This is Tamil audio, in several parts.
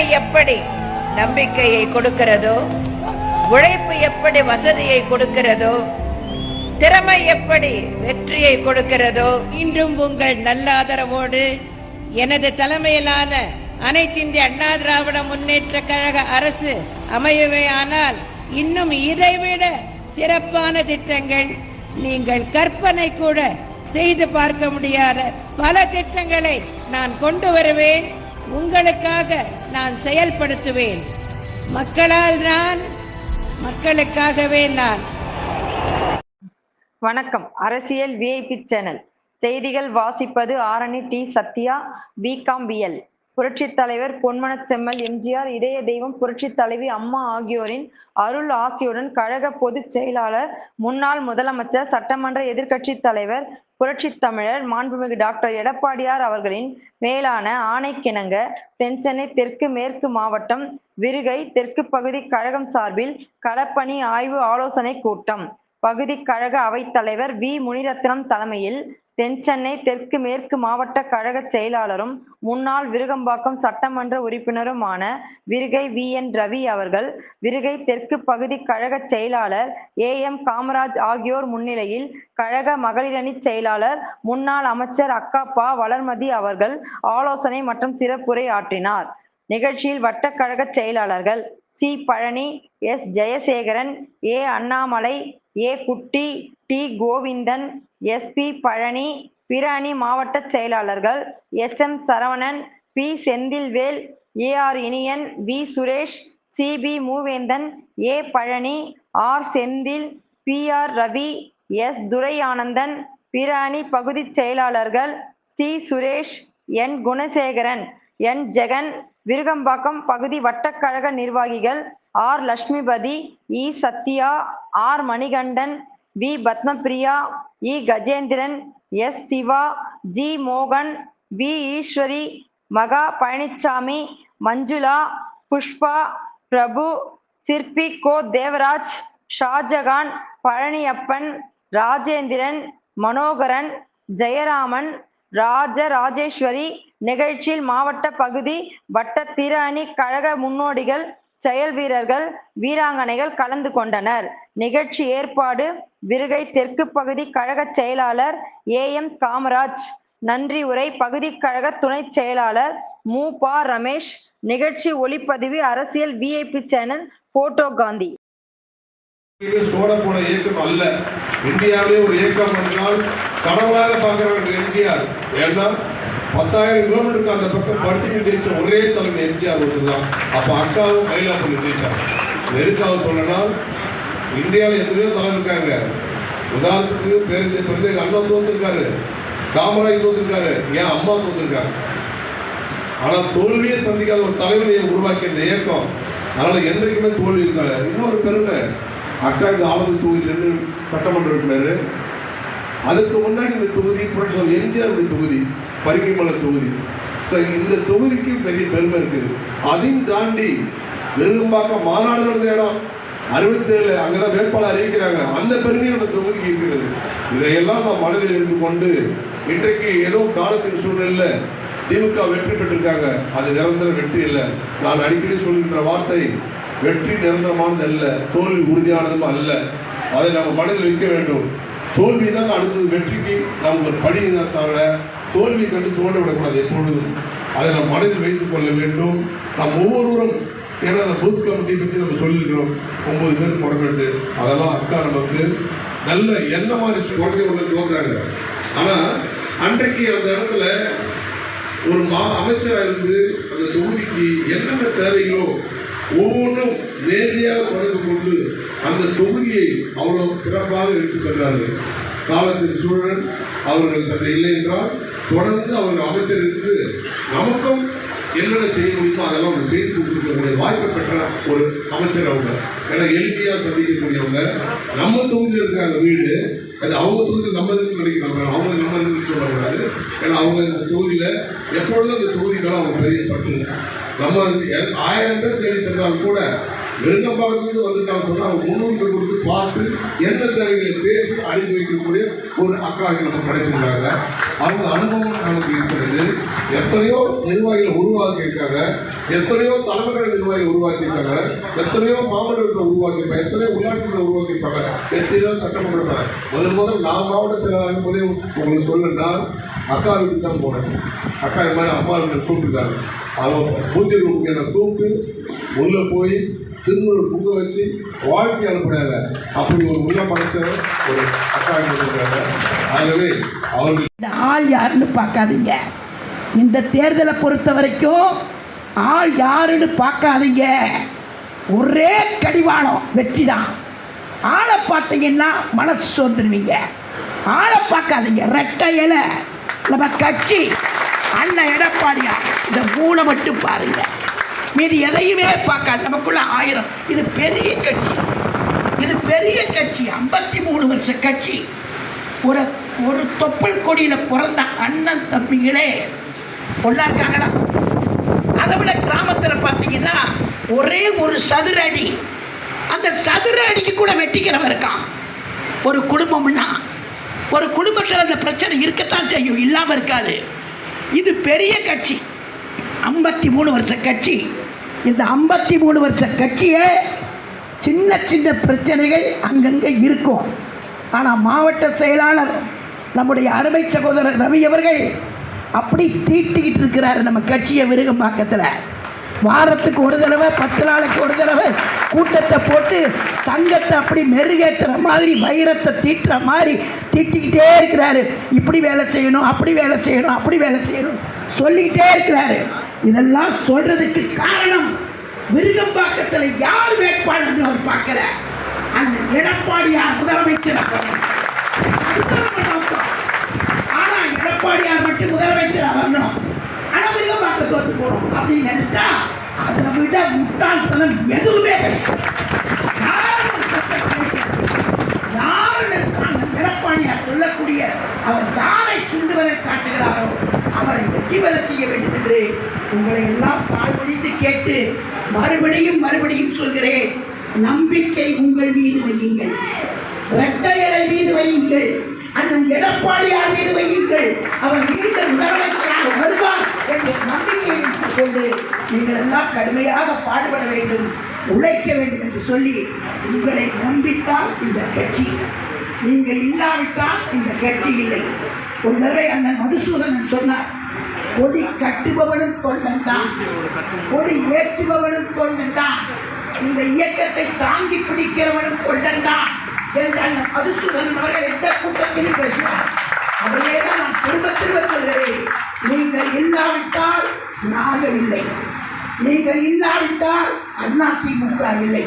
நேர்மை எப்படி நம்பிக்கையை கொடுக்கிறதோ உழைப்பு எப்படி வசதியை கொடுக்கிறதோ திறமை எப்படி வெற்றியை கொடுக்கிறதோ இன்றும் உங்கள் நல்ல ஆதரவோடு எனது தலைமையிலான அனைத்திந்திய அண்ணா திராவிட முன்னேற்ற கழக அரசு அமையவே ஆனால் இன்னும் இதைவிட சிறப்பான திட்டங்கள் நீங்கள் கற்பனை கூட செய்து பார்க்க முடியாத பல திட்டங்களை நான் கொண்டு வருவேன். உங்களுக்காக நான் செயல்படுத்துவேன். மக்களால் நான் மக்களுக்காகவே நான். வணக்கம். அரசியல் விஐபி சேனல் செய்திகள் வாசிப்பது Arani T. Sathya BCom BL புரட்சித் தலைவர் பொன்மன செம்மல் எம்ஜிஆர் இதய தெய்வம் புரட்சித் தலைவி அம்மா ஆகியோரின் அருள் ஆசியுடன் கழக பொதுச் செயலாளர் முன்னாள் முதலமைச்சர் சட்டமன்ற எதிர்க்கட்சி தலைவர் புரட்சித் தமிழர் மாண்புமிகு டாக்டர் எடப்பாடியார் அவர்களின் மேலான ஆணைக்கிணங்க தென்சென்னை தெற்கு மேற்கு மாவட்டம் விருகை தெற்கு பகுதி கழகம் சார்பில் களப்பணி ஆய்வு ஆலோசனை கூட்டம். பகுதி கழக அவைத்தலைவர் வி. முனிரத்னம் தலைமையில் தென்சென்னை தெற்கு மேற்கு மாவட்ட கழக செயலாளரும் முன்னாள் விருகம்பாக்கம் சட்டமன்ற உறுப்பினருமான விருகை வி. என். ரவி அவர்கள் விருகை தெற்கு பகுதி கழக செயலாளர் ஏ. எம். காமராஜ் ஆகியோர் முன்னிலையில் கழக மகளிரணி செயலாளர் முன்னாள் அமைச்சர் அக்காப்பா வளர்மதி அவர்கள் ஆலோசனை மற்றும் சிறப்புரை ஆற்றினார். நிகழ்ச்சியில் வட்டக்கழக செயலாளர்கள் C. Palani S. Jayasekaran A. Annamalai A. Kutty T. Govindan SP Palani பிராணி மாவட்ட செயலாளர்கள் S M Saravanan P Senthilvel A R Iniyan V Suresh C P Moovendhan A Palani R Senthil P R Ravi S Durai Anandan பிராணி பகுதி செயலாளர்கள் C Suresh N Gunasekaran N Jagan Virugambakkam பகுதி வட்டக்கழக நிர்வாகிகள் R Lakshmipathi E Sathya R Manikandan V. Padmapriya E. Gajendran S. Siva G. மோகன் வி. ஈஸ்வரி மகா பழனிச்சாமி மஞ்சுளா புஷ்பா பிரபு சிற்பி கோ. தேவராஜ் ஷாஜகான் பழனியப்பன் ராஜேந்திரன் மனோகரன் ஜெயராமன் ராஜ ராஜேஸ்வரி நிகழ்ச்சியில் மாவட்ட பகுதி வட்ட திரு அணி கழக முன்னோடிகள் செயல் வீரர்கள் வீராங்கனைகள் கலந்து கொண்டனர். நிகழ்ச்சி ஏற்பாடு விருகை தெற்கு பகுதி கழக செயலாளர் ஏ எம் காமராஜ். நன்றி உரை பகுதி கழக துணை செயலாளர் மு. பா. ரமேஷ். நிகழ்ச்சி ஒளிப்பதிவு அரசியல் விஐபி சேனல் போட்டோ காந்தி. சோழ போன இயக்கம் அல்ல. இந்தியாவிலே ஒரு இயக்கம் என்றால் கடவுளாக பார்க்கிறவர்கள் எம்ஜிஆர். ஏன்னா பத்தாயிரம் கிலோமீட்டருக்கு அந்த பக்கம் படுத்துட்டு ஜெயிச்ச ஒரே தலைமை எம்ஜிஆர் ஒன்று தான். அப்ப அக்காவும் மயிலாப்பூர் ஜெயிச்சாங்க. எதுக்காக சொல்லனா இந்தியாவில் எத்தனையோ தலைவர் இருக்காங்க. உதாரணத்துக்கு பேருந்து பிறந்த அண்ணா தோத்துருக்காரு. காமராஜ் தோத்துருக்காரு. ஏன் அம்மா தோத்துருக்காரு ஆனால் தோல்வியை சந்திக்காத ஒரு தலைவனையை உருவாக்கிய இந்த இயக்கம் அதனால் என்றைக்குமே தோல்வி இருக்காது. இன்னொரு பெருமை அக்கா இந்த ஆளுநர் தொகுதி ரெண்டு சட்டமன்ற உறுப்பினர். அதுக்கு முன்னாடி இந்த தொகுதி புரட்சி எம்ஜிஆர் தொகுதி பரிகைமலை தொகுதி. ஸோ இந்த தொகுதிக்கு பெரிய பெருமை இருக்குது அதையும் தாண்டி விருகம்பாக்கம் மாநாடு நடந்த இடம். அறுபத்தேழு அங்கதான் வேட்பாளர் அறிவிக்கிறாங்க. அந்த பெருமையும் அந்த தொகுதிக்கு இருக்கிறது. இதையெல்லாம் நாம் மனதில் எடுத்துக்கொண்டு இன்றைக்கு ஏதோ காலத்தின் சூழ்நிலையில் திமுக வெற்றி பெற்றிருக்காங்க. அது நிரந்தர வெற்றி இல்லை. நான் அடிக்கடி சொல்கின்ற வார்த்தை வெற்றி நிரந்தரமானது அல்ல தோல்வி உறுதியானதும் அல்ல. அதை நம்ம மனதில் வைக்க வேண்டும். தோல்வி தான் அடுத்தது வெற்றிக்கு நாம் ஒரு படி தவிர தோல்வி கண்டு தோண்ட விடக்கூடாது எப்பொழுதும். அதை நாம் மனதில் வைத்துக் கொள்ள வேண்டும். நாம் ஒவ்வொருவரும் ஏன்னா அந்த பூத் கமிட்டி பற்றி நம்ம சொல்லியிருக்கிறோம். ஒன்பது பேர் புறப்பட்டு அதெல்லாம் அக்கா நமக்கு நல்ல என்ன மாதிரி குழந்தை உள்ள தோன்றாங்க ஆனால் அன்றைக்கு அந்த இடத்துல ஒரு மா அமைச்சராக இருந்து அந்த தொகுதிக்கு என்னென்ன தேவைகளோ ஒவ்வொன்றும் நேரடியாக தொடர்பு கொண்டு அந்த தொகுதியை அவ்வளவு சிறப்பாக எடுத்து சென்றார்கள். காலத்தின் சூழல் அவர்கள் சந்தை இல்லை என்றால் தொடர்ந்து அவர்கள் அமைச்சர் இருந்து நமக்கும் என்னென்ன செய்ய முடியுமோ அதெல்லாம் அவங்க செய்து கொடுத்துருக்கக்கூடிய வாய்ப்பு பெற்ற ஒரு அமைச்சர் அவங்க. ஏன்னா எளிமையாக சந்திக்கக்கூடியவங்க. நம்ம தொகுதியில் இருக்கிற அந்த வீடு அது அவங்க தொகுதியில் நம்ம இதுன்னு நினைக்கிறாங்க அவங்க நம்ம இதுன்னு சொல்லக்கூடாது ஏன்னா அவங்க அந்த தொகுதியில் எப்பொழுதும் அந்த தொகுதிக்கான அவங்க பெரிய பட்டு நம்ம ஆயிரம் பேர் தேடி சென்றாலும் கூட விருங்கம்பாக்கத்துலேருந்து வந்துட்டாங்க சொன்னால் அவங்க முன்னூறு கொடுத்து பார்த்து என்ன தேவைகளை பேசி அனுப்பி வைக்கக்கூடிய ஒரு அக்கா நமக்கு கிடைச்சிருக்காங்க அவங்க அனுபவம் நமக்கு இருக்கிறது. எத்தனையோ நிர்வாகிகள் உருவாக்கி இருக்காங்க எத்தனையோ தலைமைகள் நிர்வாகிகள் உருவாக்கி இருக்காங்க எத்தனையோ மாவட்டங்களை உருவாக்கியிருப்பாங்க எத்தனையோ உள்ளாட்சிகளை உருவாக்கியிருப்பாங்க எத்தனையோ சட்டமன்றத்தை முதல் முதல் நான் மாவட்ட செயலாளர் போதே உங்களுக்கு சொல்லணும்னா அக்கா வீட்டுக்கு தான் போனேன். அக்கா இது மாதிரி அம்மா வீட்டை கூப்பிட்டுருக்காங்க அவங்க பூஜை ரூமுக்கு என்னை கூப்பிட்டு உள்ளே போய் திருநூறு புங்க வச்சு வாழ்த்தி அனுப்புனாங்க. அப்படி ஒரு உள்ள மனுஷன் ஒரு அக்கா ஆகவே அவர்கள் இந்த ஆள் யாருன்னு பார்க்காதீங்க. இந்த தேர்தலை பொறுத்த வரைக்கும் ஆள் யாருன்னு பார்க்காதீங்க. ஒரே கடிவாளம் வெற்றி தான். ஆளை பார்த்தீங்கன்னா மனசு சோர்ந்துருவீங்க. ஆளை பார்க்காதீங்க. ரெட்டை இலை. நம்ம கட்சி அண்ணன் எடப்பாடியா இந்த மட்டும் பாருங்க. மீதி எதையுமே பார்க்காது. நமக்குள்ள ஆயிரம். இது பெரிய கட்சி. இது பெரிய கட்சி. ஐம்பத்தி மூணு வருஷ கட்சி. ஒரு ஒரு தொப்புள் கொடியில் பிறந்த அண்ணன் தம்பிகளே ஒன்றா இருக்காங்களா அதை விட கிராமத்தில் பார்த்தீங்கன்னா ஒரே ஒரு சதுர அடி அந்த சதுர அடிக்கு கூட வெட்டிக்கிறவன் இருக்கான். ஒரு குடும்பம்னா ஒரு குடும்பத்தில் அந்த பிரச்சனை இருக்கத்தான் செய்யும். இல்லாமல் இருக்காது. இது பெரிய கட்சி. ஐம்பத்தி மூணு வருஷ கட்சி. இந்த ஐம்பத்தி மூணு வருஷ கட்சியே சின்ன சின்ன பிரச்சனைகள் அங்கங்கே இருக்கும். ஆனால் மாவட்ட செயலாளர் நம்முடைய அருமை சகோதரர் ரவி அவர்கள் அப்படி தீட்டிக்கிட்டு இருக்கிறாரு நம்ம கட்சியை விருகம்பாக்கத்தில் வாரத்துக்கு ஒரு தடவை பத்து நாளைக்கு ஒரு தடவை கூட்டத்தை போட்டு தங்கத்தை அப்படி மெருகேற்றுற மாதிரி வைரத்தை தீட்டுற மாதிரி தீட்டிக்கிட்டே இருக்கிறாரு. இப்படி வேலை செய்யணும் அப்படி வேலை செய்யணும் அப்படி வேலை செய்யணும் சொல்லிக்கிட்டே இருக்கிறாரு. இதெல்லாம் சொல்றதுக்கு காரணம் விருகம்பாக்கத்தில் யார் வேட்பாளர்னு அவர் பார்க்கல. அந்த எடப்பாடியார் முதலமைச்சர் ஆனா எடப்பாடியார் மட்டும் முதலமைச்சர் வரணும் ஆனா விருகம்பாக்க தோற்று போகணும் அப்படின்னு நினைச்சா அதை விட முட்டாள்தனம் எதுவுமே யார் எடப்பாடியார் சொல்லக்கூடிய அவர் யாரை சுண்டுவரை காட்டுகிறாரோ அவரை வெற்றி பெற செய்ய வேண்டும் என்று உங்களை எல்லாம் பாழ்படித்து கேட்டு மறுபடியும் மறுபடியும் சொல்கிறேன் நம்பிக்கை உங்கள் மீது வையுங்கள். ரெட்டையலை மீது வையுங்கள். அண்ணன் எடப்பாடியார் மீது வையுங்கள். அவர் மீண்டும் முதலமைச்சராக வருவார் என்ற நம்பிக்கை வைத்துக் கொண்டு நீங்கள் எல்லாம் கடுமையாக பாடுபட வேண்டும் உழைக்க வேண்டும் என்று சொல்லி உங்களை நம்பித்தான் இந்த கட்சி. நீங்கள் இல்லாவிட்டால் இந்த கட்சி இல்லை. ஒரு தடவை அண்ணன் மதுசூதனன் சொன்னார் கொடி கட்டுபவனும் கொண்டன் தான் கொடி ஏற்றுபவனும் கொண்டன் தான் இந்த இயக்கத்தை தாங்கி பிடிக்கிறவனும் கொண்டன் தான் என்று அண்ணன் மதுசூதனன் அவர்கள் எந்த கூட்டத்திலும் பேசினார் அதையே தான் நான் திரும்ப திரும்ப சொல்கிறேன் நீங்கள் இல்லாவிட்டால் நாங்கள் இல்லை. நீங்கள் இல்லாவிட்டால் அண்ணா திமுக இல்லை.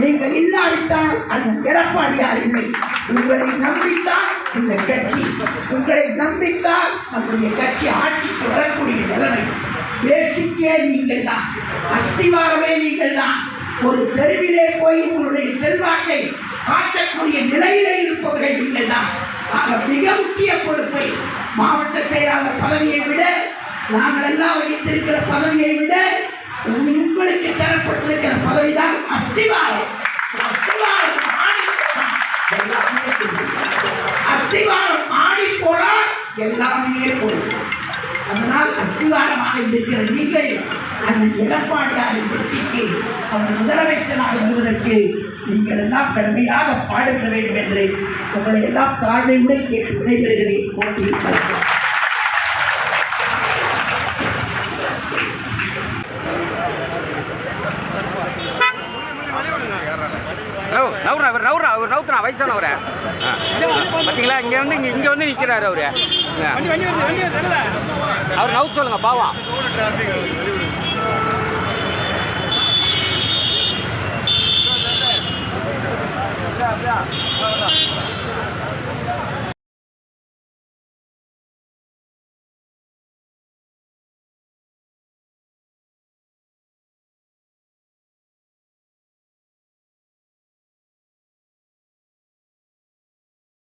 நீங்கள் இல்லாவிட்டால் அந்த எடப்பாடியார் இல்லை. உங்களை நம்பித்தான் இந்த கட்சி உங்களை நம்பித்தான் நம்முடைய கட்சி ஆட்சிக்கு வரக்கூடிய நிலைமை. பேசிக்கே நீங்கள் தான் அஸ்திவாரமே நீங்கள் தான் ஒரு தெருவிலே போய் உங்களுடைய செல்வாக்கை காட்டக்கூடிய நிலையிலே இருப்பவர்கள் நீங்கள் தான் ஆக மிக முக்கிய பொறுப்பை மாவட்ட செயலாளர் பதவியை விட நாங்கள் எல்லாம் வகித்திருக்கிற பதவியை விட உங்களுக்கு தரப்பட்டிருக்கிற பதவிதான் அஸ்திவாரம். அஸ்திவாரம் ஆடி அஸ்திவாரம் ஆடி போனால் எல்லாமே போகும் அதனால் அஸ்திவாரமாக இருக்கிற நீங்கள் அந்த எடப்பாடியாரின் வெற்றிக்கு அவர் முதலமைச்சராக வருவதற்கு நீங்கள் எல்லாம் கடுமையாக பாடுபட வேண்டும் என்று உங்களை எல்லாம் தாழ்மையுடன் கேட்டு விடைபெறுகிறேன். போட்டியில் அவர் நவுத்துறான் வயசானவர். பார்த்தீங்களா இங்கே வந்து இங்கே இங்கே வந்து நிற்கிறாரு அவர். அவர் நவுத்து சொல்லுங்க பாவா அப்படியா